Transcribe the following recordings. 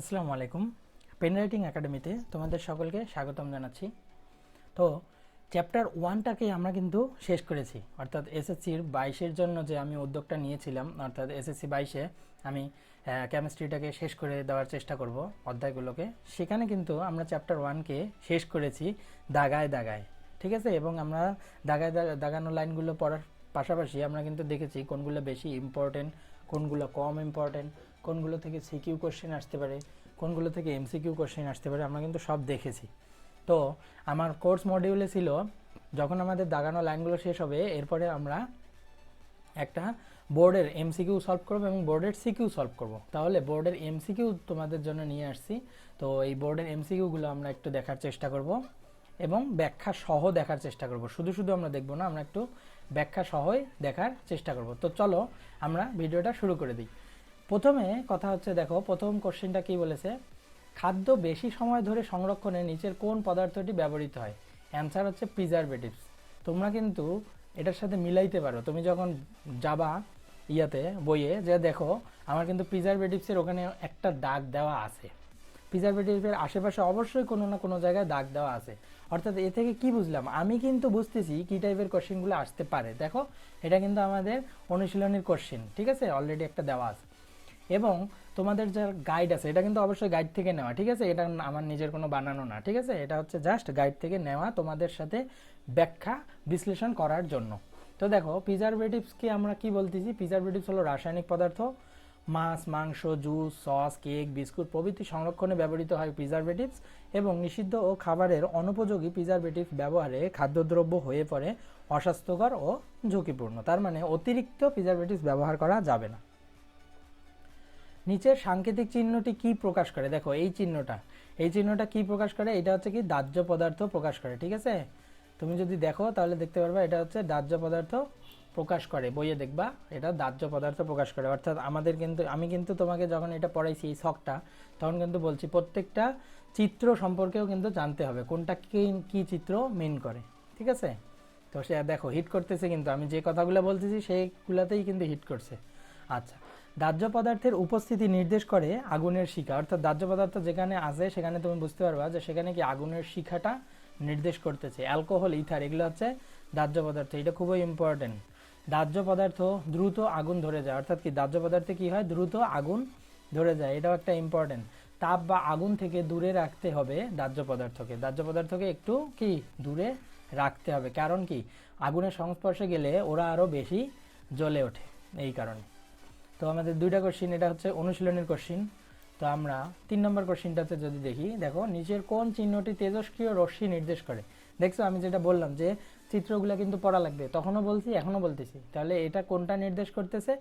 আসসালামু আলাইকুম। Pen writing একাডেমিতে তোমাদের সকলকে স্বাগতম জানাচ্ছি। তো চ্যাপ্টার ওয়ানটাকে আমরা কিন্তু শেষ করেছি। অর্থাৎ এসএসসির বাইশের জন্য যে আমি উদ্যোগটা নিয়েছিলাম, অর্থাৎ এসএসসি বাইশে আমি কেমিস্ট্রিটাকে শেষ করে দেওয়ার চেষ্টা করব অধ্যায়গুলোকে। সেখানে কিন্তু আমরা চ্যাপ্টার ওয়ানকে শেষ করেছি দাগায় দাগায়। ঠিক আছে? এবং আমরা দাগায় দাগা- দাগানো লাইনগুলো পড়ার পাশাপাশি আমরা কিন্তু দেখেছি কোনগুলো বেশি ইম্পর্টেন্ট কোনগুলো কম ইম্পর্টেন্ট কোনগুলো থেকে সিকিউ কোশ্চেন আসতে পারে, কোনগুলো থেকে এমসিকিউ কোশ্চেন আসতে পারে, আমরা কিন্তু সব দেখেছি। তো আমার কোর্স মডিউলে ছিল, যখন আমাদের দাগানো লাইনগুলো শেষ হবে, এরপরে আমরা একটা বোর্ডের এমসিকিউ সলভ করব এবং বোর্ডের সিকিউ সলভ করব। তাহলে বোর্ডের এমসিকিউ তোমাদের জন্য নিয়ে আসছি। তো এই বোর্ডের এমসিকিউগুলো আমরা একটু দেখার চেষ্টা করব এবং ব্যাখ্যা সহ দেখার চেষ্টা করব। শুধু শুধু আমরা দেখব না, আমরা একটু ব্যাখ্যা সহই দেখার চেষ্টা করব। তো চলো আমরা ভিডিওটা শুরু করে দিই। প্রথমে কথা হচ্ছে, দেখো, প্রথম কোশ্চেনটা কি বলেছে? খাদ্য বেশি সময় ধরে সংরক্ষণে নিচের কোন পদার্থটি ব্যবহৃত হয়? অ্যান্সার হচ্ছে প্রিজারভেটিভস তোমরা কিন্তু এটার সাথে মিলাইতে পারো। তুমি যখন যাবা ইয়াতে, বইয়ে, যে দেখো, আমার কিন্তু প্রিজারভেটিভসের ওখানে একটা দাগ দেওয়া আছে। প্রিজারভেটিভের আশেপাশে অবশ্যই কোনো না কোনো জায়গায় দাগ দেওয়া আছে। অর্থাৎ এ থেকে কি বুঝলাম? আমি কিন্তু বুঝতেছি কি টাইপের কোশ্চেনগুলো আসতে পারে। দেখো, এটা কিন্তু আমাদের অনুশীলনের কোশ্চেন ঠিক আছে? অলরেডি একটা দেওয়া আছে। এবং তোমাদের যে গাইড আছে, এটা কিন্তু অবশ্যই গাইড থেকে নেওয়া, ঠিক আছে? এটা আমার নিজের কোনো বানানো না, ঠিক আছে? এটা হচ্ছে জাস্ট গাইড থেকে নেওয়া তোমাদের সাথে ব্যাখ্যা, বিশ্লেষণ করার জন্য। তো দেখো প্রিজারভেটিভসকে আমরা কি বলতেছি? প্রিজারভেটিভস হলো রাসায়নিক পদার্থ। মাছ, মাংস জুস সস কেক বিস্কুট প্রভৃতি সংরক্ষণে ব্যবহৃত হয় প্রিজারভেটিভস এবং নিষিদ্ধ ও খাবারের অনুপযোগী প্রিজারভেটিভ ব্যবহারে খাদ্যদ্রব্য হয়ে পড়ে অস্বাস্থ্যকর ও ঝুঁকিপূর্ণ। তার মানে অতিরিক্ত প্রিজারভেটিভস ব্যবহার করা যাবে না। নিচের সাংকেতিক চিহ্নটি কি প্রকাশ করে? দেখো, এই চিহ্নটা। এই চিহ্নটা কি প্রকাশ করে? এটা হচ্ছে কি দাহ্য পদার্থ প্রকাশ করে, ঠিক আছে? তুমি যদি দেখো, তাহলে দেখতে পারবা এটা হচ্ছে দাহ্য পদার্থ প্রকাশ করে। বইয়ে দেখবা, এটা দাহ্য পদার্থ প্রকাশ করে। অর্থাৎ আমাদের কিন্তু, আমি কিন্তু তোমাকে যখন এটা পড়াইছি এই শখটা তখন কিন্তু বলছি প্রত্যেকটা চিত্র সম্পর্কেও কিন্তু জানতে হবে, কোনটা কি কি চিত্র মেন করে, ঠিক আছে? তো সে দেখো হিট করতেছে কিন্তু, আমি যে কথাগুলো বলতেছি, সেইগুলাতেই কিন্তু হিট করছে। আচ্ছা দাহ্য পদার্থের উপস্থিতি নির্দেশ করে আগুনের শিখা। অর্থাৎ দাহ্য পদার্থ যেখানে আছে, সেখানে তুমি বুঝতে পারবা যে সেখানে কি আগুনের শিখাটা নির্দেশ করতেছে। অ্যালকোহল, ইথার, এগুলো হচ্ছে দাহ্য পদার্থ। এটা খুবই ইম্পর্টেন্ট দাহ্য পদার্থ দ্রুত আগুন ধরে যায়। অর্থাৎ কি দাহ্য পদার্থে কি হয়? দ্রুত আগুন ধরে যায়। এটাও একটা ইম্পর্টেন্ট তাপ বা আগুন থেকে দূরে রাখতে হবে দাহ্য পদার্থকে। দাহ্য পদার্থকে একটু কি? দূরে রাখতে হবে। কারণ কি? আগুনের সংস্পর্শে গেলে ওরা আরও বেশি জ্বলে ওঠে। এই কারণে। তো আমাদের দুইটা কোশ্চিন এটা হচ্ছে অনুশীলনের কোশ্চিন তো আমরা তিন নম্বর কোশ্চিনটাতে যদি দেখি, দেখো, নিচের কোন চিহ্নটি তেজস্ক্রিয় রশ্মি নির্দেশ করে? দেখছ, আমি যেটা বললাম যে চিত্রগুলো কিন্তু পড়া লাগবে। তখনও বলছি, এখনও বলতেছি। তাহলে এটা কোনটা নির্দেশ করতেছে?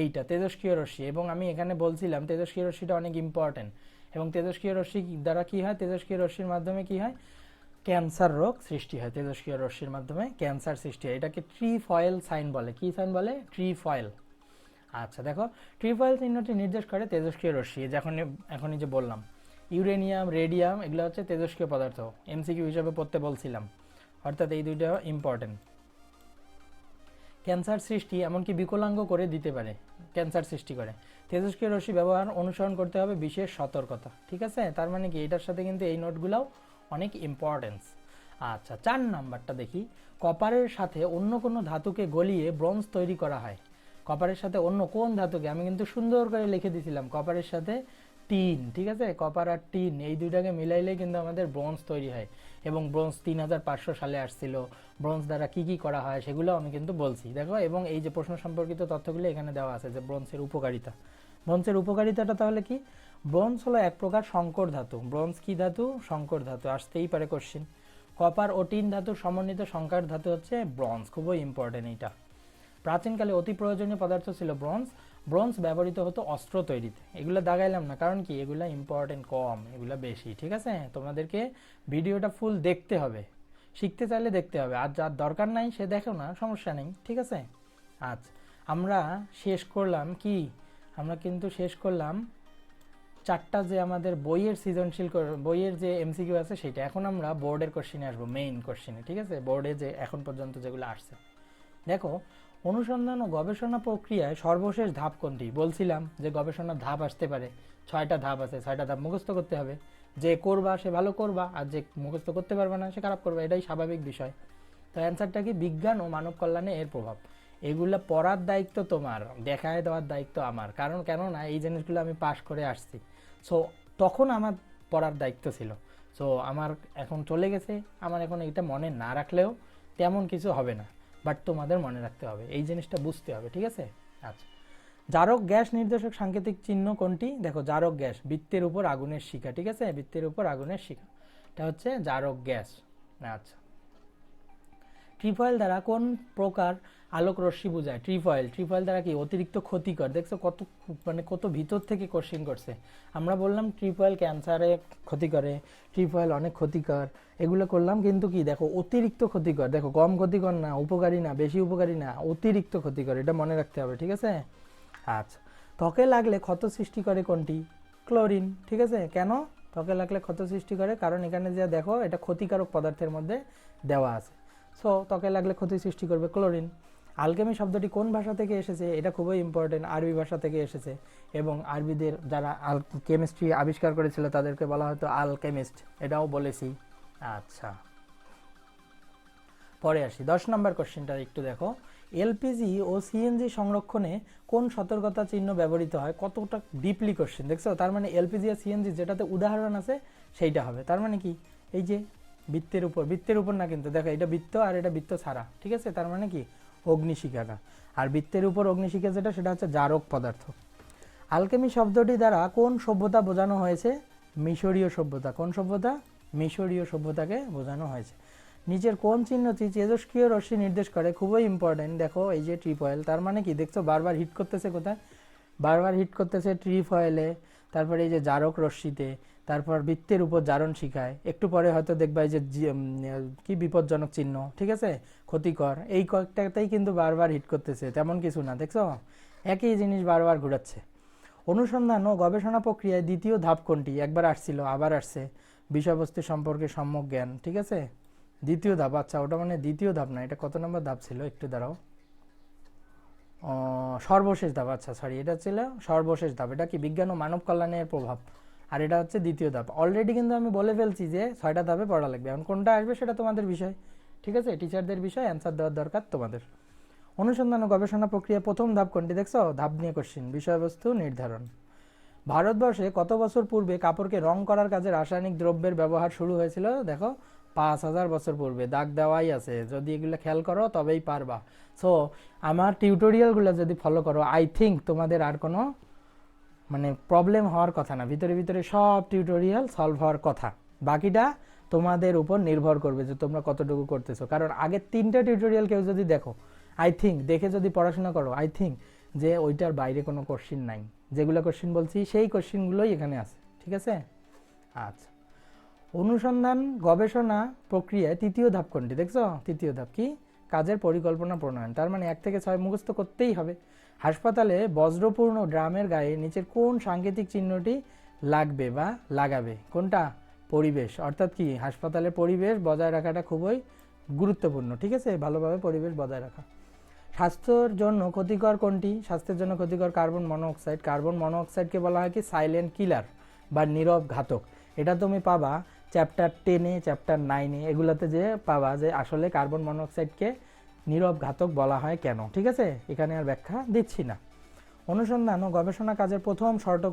এইটা তেজস্ক্রিয় রশ্মি। এবং আমি এখানে বলছিলাম তেজস্ক্রিয় রশ্মিটা অনেক ইম্পর্টেন্ট এবং তেজস্ক্রিয় রশ্মি দ্বারা কি হয়? তেজস্ক্রিয় রশ্মির মাধ্যমে কী হয়? ক্যান্সার রোগ সৃষ্টি হয়। তেজস্ক্রিয় রশ্মির মাধ্যমে ক্যান্সার সৃষ্টি হয়। এটাকে ট্রি ফয়েল সাইন বলে। কি সাইন বলে? ট্রি ফয়েল আচ্ছা দেখো ট্রিপল চিহ্নটি নির্দেশ করে তেজস্ক্রিয় রশ্মি। যখন এখনই যে বললাম ইউরেনিয়াম রেডিয়াম এগুলো হচ্ছে তেজস্ক্রিয় পদার্থ এমসিকিউ হিসাবে পড়তে বলছিলাম। অর্থাৎ এই দুইটা ইম্পর্টেন্ট ক্যান্সার সৃষ্টি এমনকি বিকলাঙ্গ করে দিতে পারে, ক্যান্সার সৃষ্টি করে। তেজস্ক্রিয় রশ্মি ব্যবহার অনুসরণ করতে হবে বিশেষ সতর্কতা, ঠিক আছে? তার মানে কি? এটার সাথে কিন্তু এই নোটগুলোও অনেক ইম্পর্টেন্স আচ্ছা চার নাম্বারটা দেখি। কপারের সাথে অন্য কোনো ধাতুকে গলিয়ে ব্রোঞ্জ তৈরি করা হয়। কপারের সাথে অন্য কোন ধাতুকে? আমি কিন্তু সুন্দর করে লিখে দিয়েছিলাম কপারের সাথে টিন, ঠিক আছে? কপার আর টিন, এই দুইটাকে মিলাইলেই কিন্তু আমাদের ব্রোঞ্জ তৈরি হয়। এবং ব্রোঞ্জ তিন হাজার পাঁচশো সালে আসছিল। ব্রোঞ্জ দ্বারা কি কি করা হয় সেগুলো আমি কিন্তু বলছি, দেখো? এবং এই যে প্রশ্ন সম্পর্কিত তথ্যগুলো এখানে দেওয়া আছে যে ব্রোঞ্জের উপকারিতা। ব্রোঞ্জের উপকারিতাটা তাহলে কি? ব্রোঞ্জ হলো এক প্রকার সংকর ধাতু। ব্রোঞ্জ কি ধাতু? সংকর ধাতু, আসতেই পারে কোশ্চিন কপার ও টিন ধাতু সমন্বিত সংকার ধাতু হচ্ছে ব্রোঞ্জ, খুবই ইম্পর্টেন্ট এইটা। প্রাচীনকালে অতি প্রয়োজনীয় পদার্থ ছিল ব্রোঞ্জ। ব্রোঞ্জ ব্যবহৃত হতো অস্ত্র তৈরিতে। এগুলো দাগাইলাম না, কারণ কি? এগুলো ইম্পর্টেন্ট কম, এগুলো বেশি, ঠিক আছে? তোমাদেরকে ভিডিওটা ফুল দেখতে হবে। শিখতে চাইলে দেখতে হবে। আর যার দরকার নাই, সে দেখো না, সমস্যা নেই, ঠিক আছে? আচ্ছা আমরা শেষ করলাম কি? আমরা কিন্তু শেষ করলাম চারটা যে আমাদের বইয়ের সৃজনশীল বইয়ের যে এমসিকিউ আছে সেটা। এখন আমরা বোর্ডের কোশ্চিনে আসব মেইন কোশ্চিনে ঠিক আছে? বোর্ডে যে এখন পর্যন্ত যেগুলো আসছে। দেখো অনুসন্ধান ও গবেষণা প্রক্রিয়ায় সর্বশেষ ধাপ কোনটি? বলছিলাম যে গবেষণার ধাপ আসতে পারে। ছয়টা ধাপ আছে, ছয়টা ধাপ মুখস্থ করতে হবে। যে করবা সে ভালো করবা, আর যে মুখস্থ করতে পারবে না সে খারাপ করবে, এটাই স্বাভাবিক বিষয়। তো অ্যান্সারটা কি? বিজ্ঞান ও মানব কল্যাণে এর প্রভাব। এগুলো পড়ার দায়িত্ব তোমার, দেখায় দেওয়ার দায়িত্ব আমার। কারণ কেননা এই জিনিসগুলো আমি পাশ করে আসছি। সো তখন আমার পড়ার দায়িত্ব ছিল। সো আমার এখন চলে গেছে, আমার এখন এটা মনে না রাখলেও তেমন কিছু হবে না। বাট তোমাদের মনে রাখতে হবে, এই জিনিসটা বুঝতে হবে, ঠিক আছে? আচ্ছা। জারক গ্যাস নির্দেশক সাংকেতিক চিহ্ন কোনটি? দেখো, জারক গ্যাস, বৃত্তের উপর আগুনের শিখা, ঠিক আছে? বৃত্তের উপর আগুনের শিখা। এটা হচ্ছে জারক গ্যাস। আচ্ছা। ট্রিফয়েল দ্বারা কোন প্রকার আলোক রশ্মি বোঝায়? ট্রিফয়েল ট্রিফয়েল দ্বারা কি? অতিরিক্ত ক্ষতিকর। দেখছ কত মানে কত ভিতর থেকে কোশ্চিন করছে। আমরা বললাম ট্রিফয়েল ক্যান্সারে ক্ষতি করে ট্রিফয়েল অনেক ক্ষতিকর। এগুলো করলাম কিন্তু কি? দেখো, অতিরিক্ত ক্ষতিকর। দেখো, কম ক্ষতিকর না, উপকারী না, বেশি উপকারী না, অতিরিক্ত ক্ষতিকর। এটা মনে রাখতে হবে, ঠিক আছে? আচ্ছা। ত্বকে লাগলে ক্ষত সৃষ্টি করে কোনটি? ক্লোরিন, ঠিক আছে? কেন? ত্বকে লাগলে ক্ষত সৃষ্টি করে, কারণ এখানে যে দেখো, এটা ক্ষতিকারক পদার্থের মধ্যে দেওয়া আছে। সো ত্বকে লাগলে ক্ষতি সৃষ্টি করবে ক্লোরিন। আলকেমি শব্দটি কোন ভাষা থেকে এসেছে এটা খুবই ইম্পর্টেন্ট আরবি ভাষা থেকে এসেছে। এবং আরবিদের যারা আল কেমিস্ট্রি আবিষ্কার করেছিল তাদেরকে বলা হতো আলকেমিস্ট এটাও বলেছি। আচ্ছা। পরে আসি। দশ নম্বর কোশ্চেনটা একটু দেখো। এলপিজি ও সিএনজি সংরক্ষণে কোন সতর্কতা চিহ্ন ব্যবহৃত হয়? কতটা ডিপলি কোশ্চেন দেখছ? তার মানে এলপিজি আর সিএনজি যেটাতে উদাহরণ আছে, সেইটা হবে। তার মানে কি? এই যে বৃত্তের উপর। বৃত্তের উপর না কিন্তু, দেখো, এটা বৃত্ত আর এটা বৃত্ত ছাড়া, ঠিক আছে? তার মানে কি? অগ্নিশিখাটা আর বৃত্তের উপর অগ্নিশিখা যেটা, সেটা হচ্ছে জারক পদার্থ। আলকেমি শব্দটি দ্বারা কোন সভ্যতা বোঝানো হয়েছে? মিশরীয় সভ্যতা। কোন সভ্যতা? মিশরীয় সভ্যতাকে বোঝানো হয়েছে। নিচের কোন চিহ্নটি তেজস্ক্রিয় রশ্মি নির্দেশ করে? খুবই ইম্পর্টেন্ট দেখো, এই যে ট্রিপ অয়েল তার মানে কি? দেখছ, বারবার হিট করতেছে কোথায়? বারবার হিট করতেছে ট্রিপ অয়েলে তারপরে এই যে জারক রশ্মিতে। তারপর বৃত্তের উপর জারণ শিখায়। একটু পরে হয়তো দেখবা যে কি বিপজ্জনক চিহ্ন, ঠিক আছে? ক্ষতিকর। এই কয়েকটাতেই কিন্তু বারবার হিট করতেছে, তেমন কিছু না, দেখছ? একই জিনিস বারবার ঘুরাচ্ছে। অনুসন্ধান ও গবেষণা প্রক্রিয়ায় দ্বিতীয় ধাপ কোনটি? একবার আসছিল, আবার আসছে। বিষয়বস্তু সম্পর্কে সম্যক জ্ঞান, ঠিক আছে? দ্বিতীয় ধাপ আচ্ছা ওটা মানে দ্বিতীয় ধাপ না, এটা কত নম্বর ধাপ ছিল? একটু দাঁড়াও। সর্বশেষ ধাপ আচ্ছা সরি এটা ছিল সর্বশেষ ধাপ। এটা কি বিজ্ঞান ও মানব কল্যাণের প্রভাব? আর এটা হচ্ছে দ্বিতীয় ধাপ। অলরেডি কিন্তু আমি বলে ফেলছি যে ছয়টা ধাপে পড়া লাগবে। এখন কোনটা আসবে সেটা তোমাদের বিষয়। ঠিক আছে? টিচারদের বিষয় অ্যান্সার দেওয়ার দরকার তোমাদের। অনুসন্ধান ও গবেষণা প্রক্রিয়া প্রথম ধাপ কোনটি দেখছ? ধাপ নিয়ে কোশ্চিন বিষয়বস্তু নির্ধারণ। ভারতবর্ষে কত বছর পূর্বে কাপড়কে রং করার কাজে রাসায়নিক দ্রব্যের ব্যবহার শুরু হয়েছিল? দেখো, পাঁচ হাজার বছর পূর্বে। দাগ দেওয়াই আছে। যদি এগুলো খেয়াল করো, তবেই পারবা। সো আমার টিউটোরিয়ালগুলো যদি ফলো করো আই থিঙ্ক তোমাদের আর কোনো মানে প্রবলেম হওয়ার কথা না। ভিতরে ভিতরে সব টিউটোরিয়াল সলভ হওয়ার কথা। বাকিটা তোমাদের উপর নির্ভর করবে যে তোমরা কতটুকু করতেছো। কারণ আগের তিনটা টিউটোরিয়াল কেউ যদি দেখো আই থিঙ্ক দেখে যদি পড়াশোনা করো আই থিঙ্ক যে ওইটার বাইরে কোনো কোশ্চিন নাই। যেগুলো কোশ্চিন বলছি, সেই কোশ্চিনগুলোই এখানে আছে। ঠিক আছে? আচ্ছা। অনুসন্ধান, গবেষণা প্রক্রিয়ায় তৃতীয় ধাপ কোনটি? দেখছ? তৃতীয় ধাপ কি? কাজের পরিকল্পনা প্রণয়ন। তার মানে এক থেকে ছয় মুখস্থ করতেই হবে। হাসপাতালে বজ্রপূর্ণ ড্রামের গায়ে নিচের কোন সাংকেতিক চিহ্নটি লাগবে বা লাগাবে? কোনটা? পরিবেশ। অর্থাৎ কি? হাসপাতালের পরিবেশ বজায় রাখাটা খুবই গুরুত্বপূর্ণ। ঠিক আছে? ভালোভাবে পরিবেশ বজায় রাখা। স্বাস্থ্যের জন্য ক্ষতিকর কোনটি? স্বাস্থ্যের জন্য ক্ষতিকর কার্বন মনোঅক্সাইড কার্বন মনোঅক্সাইডকে বলা হয় কি? সাইলেন্ট কিলার বা নীরব ঘাতক। এটা তুমি পাবা চ্যাপ্টার টেনে, চ্যাপ্টার নাইনে। এগুলোতে যে পাবা যে আসলে কার্বন মনোঅক্সাইডকে নীরব ঘাতক বলা হয় কেন? ঠিক আছে? এখানে আর ব্যাখ্যা দিচ্ছি না। অনুসন্ধান ও গবেষণা কাজের প্রথম শর্ত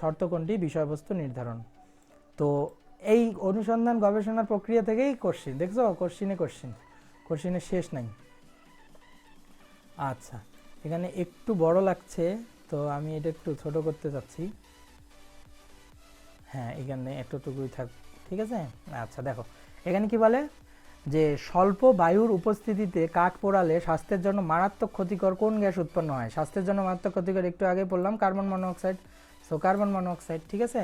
শর্ত কোনটি? বিষয়বস্তু নির্ধারণ। তো এই অনুসন্ধান গবেষণার প্রক্রিয়া থেকেই কোশ্চিন দেখছ? কোশ্চিনে কোশ্চিন কোশ্চিনের শেষ নাই। আচ্ছা এখানে একটু বড় লাগছে, তো আমি এটা একটু ছোট করতে চাচ্ছি। হ্যাঁ এখানে এতটুকুই থাক ঠিক আছে? আচ্ছা দেখো, এখানে কি বলে? যে স্বল্প বায়ুর উপস্থিতিতে কাঠ পোড়ালে স্বাস্থ্যের জন্য মারাত্মক ক্ষতিকর কোন গ্যাস উৎপন্ন হয়? স্বাস্থ্যের জন্য মারাত্মক ক্ষতিকর, একটু আগে বললাম carbon monoxide so carbon monoxide ঠিক আছে?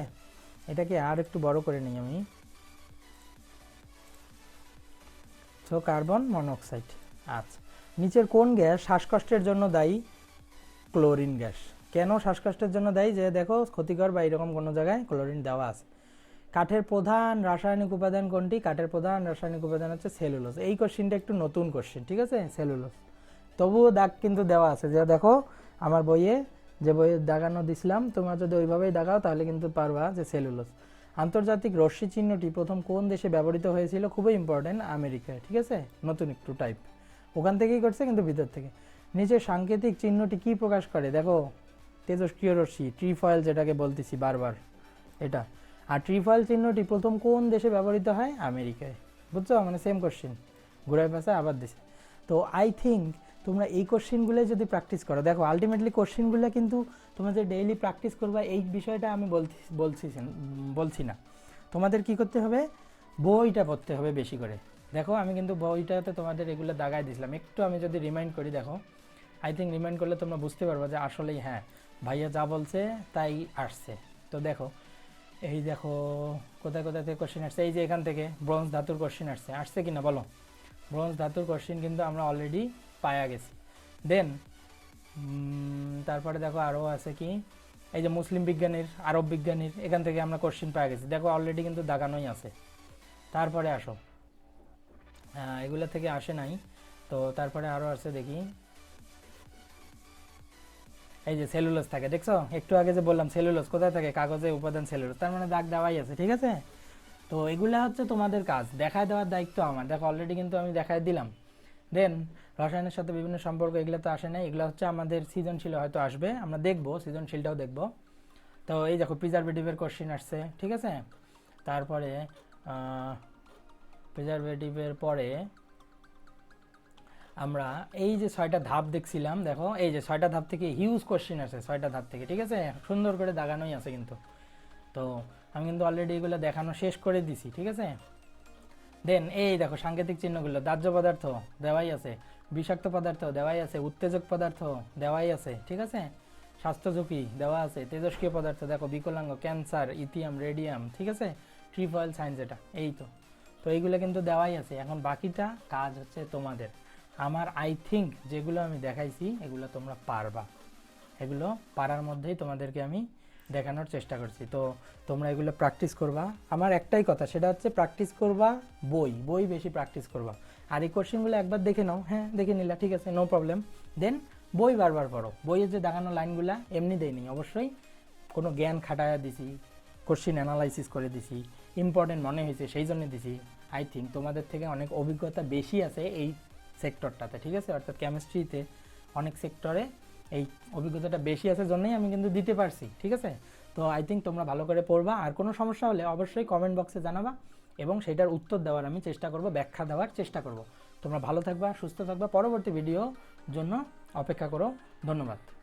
এটাকে আর একটু বড় করে নিই আমি। সো কার্বন মনোঅক্সাইড আচ্ছা। নিচের কোন গ্যাস শ্বাসকষ্টের জন্য দায়ী? Chlorine gas. কেন শ্বাসকষ্টের জন্য দায়ী? যে দেখো ক্ষতিকর বা এরকম কোনো জায়গায় ক্লোরিন দেওয়া আছে। কাঠের প্রধান রাসায়নিক উপাদান কোনটি? কাঠের প্রধান রাসায়নিক উপাদান হচ্ছে সেলুলোস এই কোশ্চিনটা একটু নতুন কোশ্চিন ঠিক আছে? সেলুলোস তবুও দাগ কিন্তু দেওয়া আছে। যে দেখো, আমার বইয়ে যে বইয়ে দাগানো দিছিলাম, তোমরা যদি ওইভাবেই দাগাও, তাহলে কিন্তু পারবা যে সেলুলোস আন্তর্জাতিক রশ্মি চিহ্নটি প্রথম কোন দেশে ব্যবহৃত হয়েছিল? খুবই ইম্পর্টেন্ট আমেরিকায়, ঠিক আছে? নতুন একটু টাইপ ওখান থেকেই করছে কিন্তু ভিতর থেকে। নিচের সাংকেতিক চিহ্নটি কি প্রকাশ করে? দেখো তেজস্ক্রিয় রশ্মি ট্রিফয়েল যেটাকে বলতেছি বারবার, এটা। আর ট্রিফয়েল চিহ্নটি প্রথম কোন দেশে ব্যবহৃত হয়? আমেরিকায়। বুঝছ? মানে সেম কোশ্চেন ঘুরায় পাশে আবার দিছে। তো আই থিঙ্ক তোমরা এই কোশ্চেনগুলো যদি প্র্যাকটিস করো। দেখো আলটিমেটলি কোশ্চেনগুলো কিন্তু তোমরা যে ডেইলি প্র্যাকটিস করবা, এই বিষয়টা আমি বলছি বলছি বলছি না। তোমাদের কি করতে হবে? বইটা পড়তে হবে বেশি করে। দেখো, আমি কিন্তু বইটাতে তোমাদের এগুলো দাগায় দিছিলাম। একটু আমি যদি রিমাইন্ড করি, দেখো। আই থিঙ্ক রিমাইন্ড করলে তোমরা বুঝতে পারবা যে আসলেই হ্যাঁ ভাইয়া যা বলছে তাই আসছে। তো দেখো এই দেখো, কোথায় কোথায় থেকে কোশ্চেন আসছে? এই যে এখান থেকে ব্রোঞ্জ ধাতুর কোশ্চেন আসছে। আসছে কি না বলো? ব্রোঞ্জ ধাতুর কোশ্চেন কিন্তু আমরা অলরেডি পায়া গেছি। দেন তারপরে দেখো আরও আছে কি? এই যে মুসলিম বিজ্ঞানীর, আরব বিজ্ঞানীর, এখান থেকে আমরা কোশ্চেন পাওয়া গেছি। দেখো অলরেডি কিন্তু দাগানোই আছে। তারপরে আসো। এগুলা থেকে আসে নাই। তো তারপরে আরও আছে দেখি। এই যে সেলুলোজ থাকে, দেখছ? একটু আগে যে বললাম সেলুলোজ কোথায় থাকে? কাগজে উপাদান সেলুলোজ তার মানে দাগ দেওয়াই আছে, ঠিক আছে? তো এগুলা হচ্ছে তোমাদের কাজ। দেখায় দেওয়ার দায়িত্ব আমার। দেখো অলরেডি কিন্তু আমি দেখায় দিলাম। দেন রসায়নের সাথে বিভিন্ন সম্পর্ক, এগুলো তো আসে না এগুলো হচ্ছে আমাদের সৃজনশীল হয়তো আসবে। আমরা দেখব, সৃজনশীলটাও দেখব। তো এই দেখো প্রিজারভেটিভের কোশ্চেন আসছে, ঠিক আছে? তারপরে প্রিজারভেটিভের পরে আমরা এই যে ছয়টা ধাপ দেখছিলাম, দেখো, এই যে ছয়টা ধাপ থেকে হিউজ কোশ্চেন আছে ছয়টা ধাপ থেকে, ঠিক আছে? সুন্দর করে দাগানোই আছে কিন্তু। তো আমি কিন্তু অলরেডি এগুলো দেখানো শেষ করে দিছি, ঠিক আছে? দেন এই দেখো সাংকেতিক চিহ্নগুলো, দাহ্য পদার্থ দেওয়াই আছে, বিষাক্ত পদার্থ দেওয়াই আছে, উত্তেজক পদার্থ দেওয়াই আছে, ঠিক আছে? স্বাস্থ্য ঝুঁকি দেওয়া আছে, তেজস্ক্রিয় পদার্থ, দেখো, বিকলাঙ্গ, ক্যান্সার, ইথিয়াম, রেডিয়াম, ঠিক আছে? ট্রিফয়েল সায়েন্স এটা এই তো। তো এইগুলো কিন্তু দেওয়াই আছে, এখন বাকিটা কাজ হচ্ছে তোমাদের। আমার আই থিঙ্ক যেগুলো আমি দেখাইছি, এগুলো তোমরা পারবা। এগুলো পারার মধ্যেই তোমাদেরকে আমি দেখানোর চেষ্টা করছি। তো তোমরা এগুলো প্র্যাকটিস করবা। আমার একটাই কথা, সেটা হচ্ছে প্র্যাকটিস করবা বই বই বেশি প্র্যাকটিস করবা। আর এই কোশ্চেনগুলো একবার দেখে নাও। হ্যাঁ দেখে নিলা, ঠিক আছে নো প্রবলেম দেন বই বারবার পড়ো। বইয়ের যে দেখানো লাইনগুলা এমনি দেয়নি অবশ্যই কোনো জ্ঞান খাটায়া দিছি কোশ্চিন অ্যানালাইসিস করে দিছি ইম্পর্টেন্ট মনে হয়েছে সেই জন্য দিছি। আই থিঙ্ক তোমাদের থেকে অনেক অভিজ্ঞতা বেশি আছে এই সেক্টরটাতে, ঠিক আছে? অর্থাৎ কেমিস্ট্রিতে অনেক সেক্টরে এই অভিজ্ঞতাটা বেশি আছে জন্যই আমি কিন্তু দিতে পারছি, ঠিক আছে? তো আই থিঙ্ক তোমরা ভালো করে পড়বা। আর কোনো সমস্যা হলে অবশ্যই কমেন্ট বক্সে জানাবা এবং সেটার উত্তর দেওয়ার আমি চেষ্টা করব, ব্যাখ্যা দেওয়ার চেষ্টা করব। তোমরা ভালো থাকবা, সুস্থ থাকবা। পরবর্তী ভিডিও জন্য অপেক্ষা করো। ধন্যবাদ।